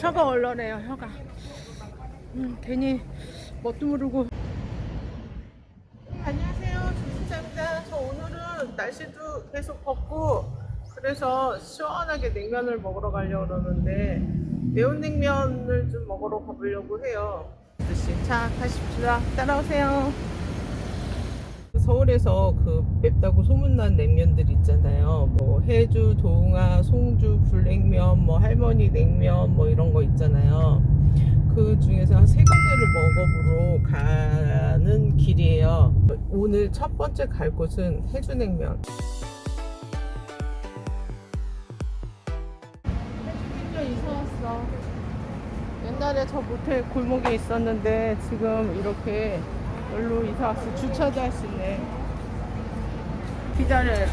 혀가 얼얼해요 혀가. 음, 괜히 뭣도 모르고. 안녕하세요 조심차입니다 저 오늘은 날씨도 계속 덥고 그래서 시원하게 냉면을 먹으러 가려고 그러는데 매운 냉면을 좀 먹으러 가보려고 해요. 자 가십시다. 따라오세요 서울에서 그 맵다고 소문난 냉면들 있잖아요. 뭐 해주, 동아, 송주, 불냉면, 뭐 할머니 냉면 뭐 이런 거 있잖아요. 그 중에서 한 세 군데를 먹어보러 가는 길이에요. 오늘 첫 번째 갈 곳은 해주 냉면. 옛날에 저 모텔 골목에 있었는데 지금 이렇게 여기로 이사 왔어. 주차도 할 수 있네. 기다려야 돼.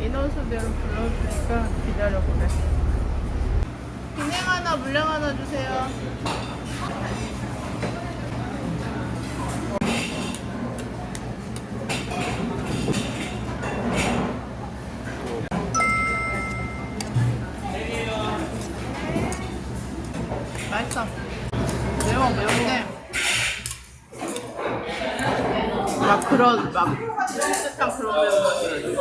인원수대로 불러주니까 기다려보래. 비냉 하나, 물냉 하나 주세요. 그런 막 듯한 그런 매운 맛이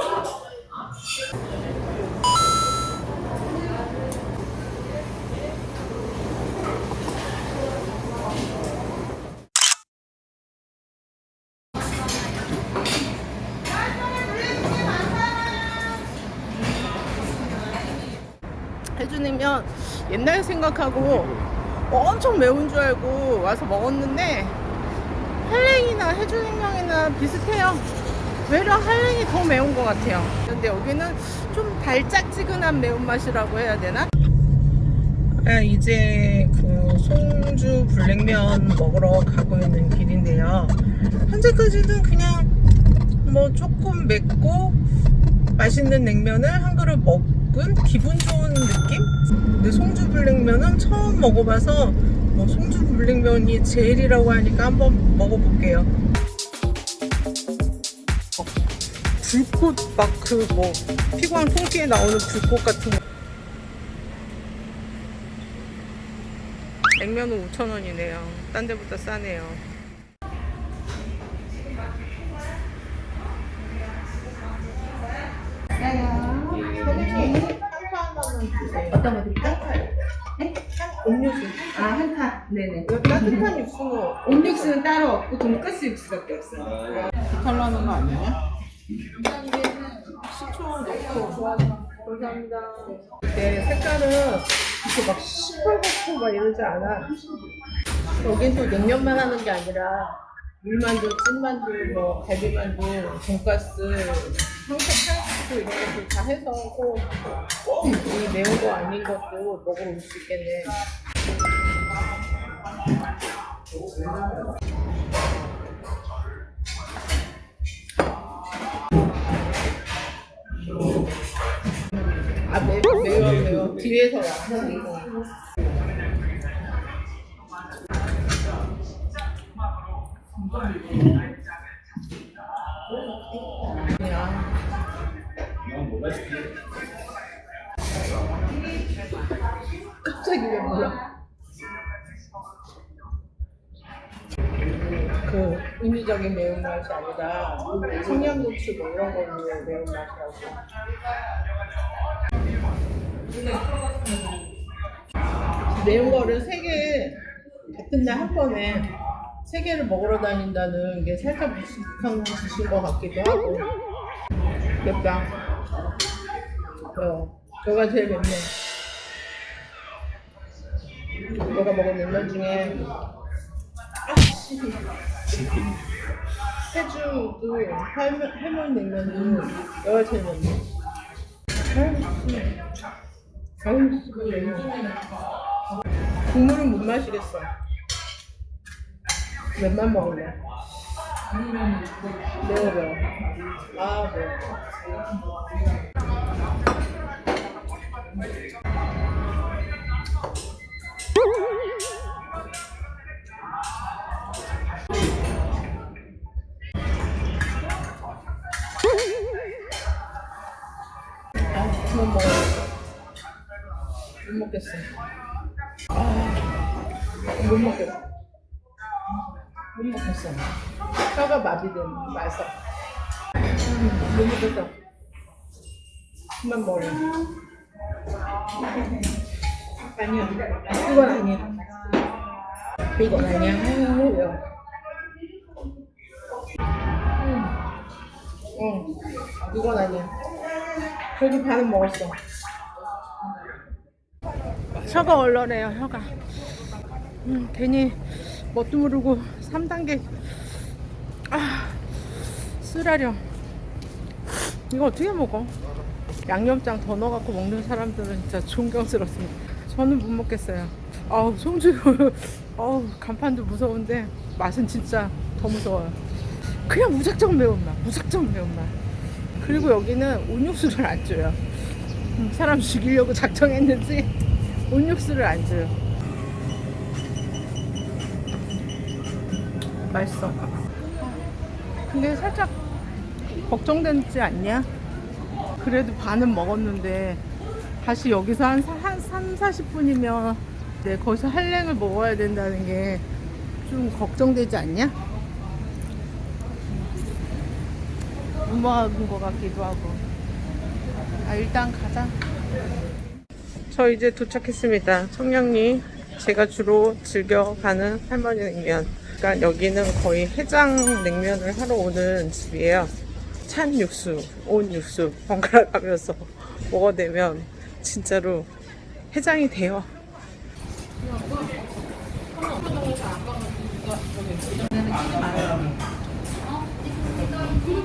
해주면 옛날 생각하고 엄청 매운 줄 알고 와서 먹었는데 한랭이나 해주냉면이나 비슷해요. 외려 한랭이 더 매운 것 같아요. 근데 여기는 좀 달짝지근한 매운맛이라고 해야 되나? 아, 이제 그 송주 불냉면 먹으러 가고 있는 길인데요. 현재까지는 그냥 뭐 조금 맵고 맛있는 냉면을 한 그릇 먹은 기분 좋은 느낌? 근데 송주 불냉면은 처음 먹어봐서 뭐 송주 불냉면이 제일이라고 하니까 한번 먹어볼게요. 어, 불꽃 막 그 뭐 피광 통기에 나오는 불꽃 같은 거. 냉면은 5,000원이네요. 딴 데보다 싸네요. 어떤 거 드릴까요? 네네. 여기 따뜻한 육수 온육수는 따로 없고 돈가스 육수밖에 없어요. 배탈나는 거 아니야? 식초 넣고 감사합니다. 네, 색깔은 이렇게 막 시뻘겋고 막 이러지 않아. 여긴 또 냉면만 하는 게 아니라 물만두, 찐만두, 뭐 갈비만두, 돈가스, 황태 칼국수 이런 것들 다 해서 꼭이 매운 거 아닌 것도 먹으러 올 수 있겠네. 아, 매, 매워, 매워. 뒤에서 와. 그냥. 갑자기 왜 몰라? 인위적인 매운맛이 아니라 청양고추 뭐 이런 걸로 매운맛이라고. 매운 거를 세 개 같은 날 한 번에 세 개를 먹으러 다닌다는 게 살짝 무식한 짓인 것 같기도 하고. 맵다. 매워 너가 제일 맵네. 내가 먹은 냉면 중에 해주도 할머, 할머니 냉면도 아유 씨 아유 씨 국물은 못 마시겠어. 몇만 먹을래? 매워 매워 아 매워 아 그만 먹어 못 먹겠어 못 먹겠어. 못 먹겠어. 혀가 마비된 맛있어. 음, 못 먹겠어. 그만 먹을래. 아니야. 이건 아니야. 이건 아니야. 음. 응. 이건 아니야. 그래도 반은 먹었어. 혀가 얼얼해요, 혀가. 음, 괜히 뭣도 모르고 3단계 아 쓰라려 이거 어떻게 먹어? 양념장 더 넣어갖고 먹는 사람들은 진짜 존경스럽습니다 저는 못 먹겠어요 아우 송주 아우 간판도 무서운데 맛은 진짜 더 무서워요 그냥 무작정 매운맛 무작정 매운맛 그리고 여기는 온육수를 안 줘요 음, 사람 죽이려고 작정했는지 온육수를 안 줘요 맛있어. 근데 살짝 걱정되지 않냐? 그래도 반은 먹었는데 다시 여기서 한, 사- 한 3, 40분이면 네, 거기서 한랭을 먹어야 된다는 게 좀 걱정되지 않냐? 무모한 것 같기도 하고. 아, 일단 가자. 저 이제 도착했습니다. 청량리. 제가 주로 즐겨 가는 할머니 냉면. 그러니까 여기는 거의 해장 냉면을 하러 오는 집이에요. 찬 육수, 온 육수 번갈아 가면서 먹어대면 진짜로 해장이 돼요.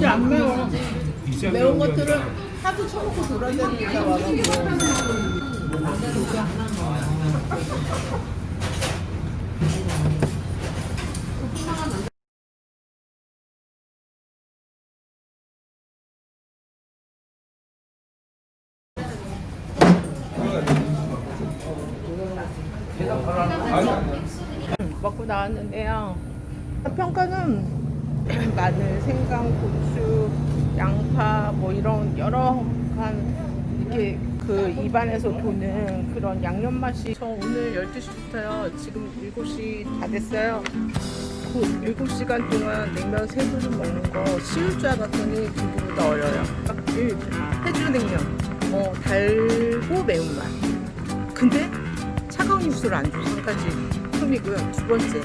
제안 매워 매운 것들은 하도 쳐놓고 돌아다니니까 와가지고 먹고 나왔는데요. 평가는 마늘, 생강, 고추, 양파 뭐 이런 여러 간 이렇게 그 입안에서 도는 그런 양념 맛이 저 오늘 12시부터요. 지금 7시 다 됐어요. 그 7시간 동안 냉면 세 그릇 먹는 거 쉬울 줄 알았더니 그거보다 어려요. 이 해주 냉면 어, 달고 매운맛. 근데 차가운 육수를 안한 가지 흠이고요. 두 번째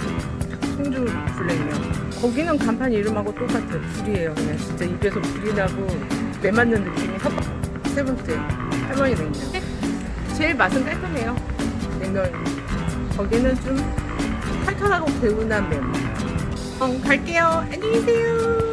송주 불냉면. 거기는 간판 이름하고 똑같아요. 불이에요. 그냥 진짜 입에서 불이 나고 매 맞는 느낌이 헛. 세 번째 할머니 냉면. 제일 맛은 깔끔해요. 냉면. 거기는 좀 칼칼하고 개운한 면. 어, 갈게요. 안녕히 계세요.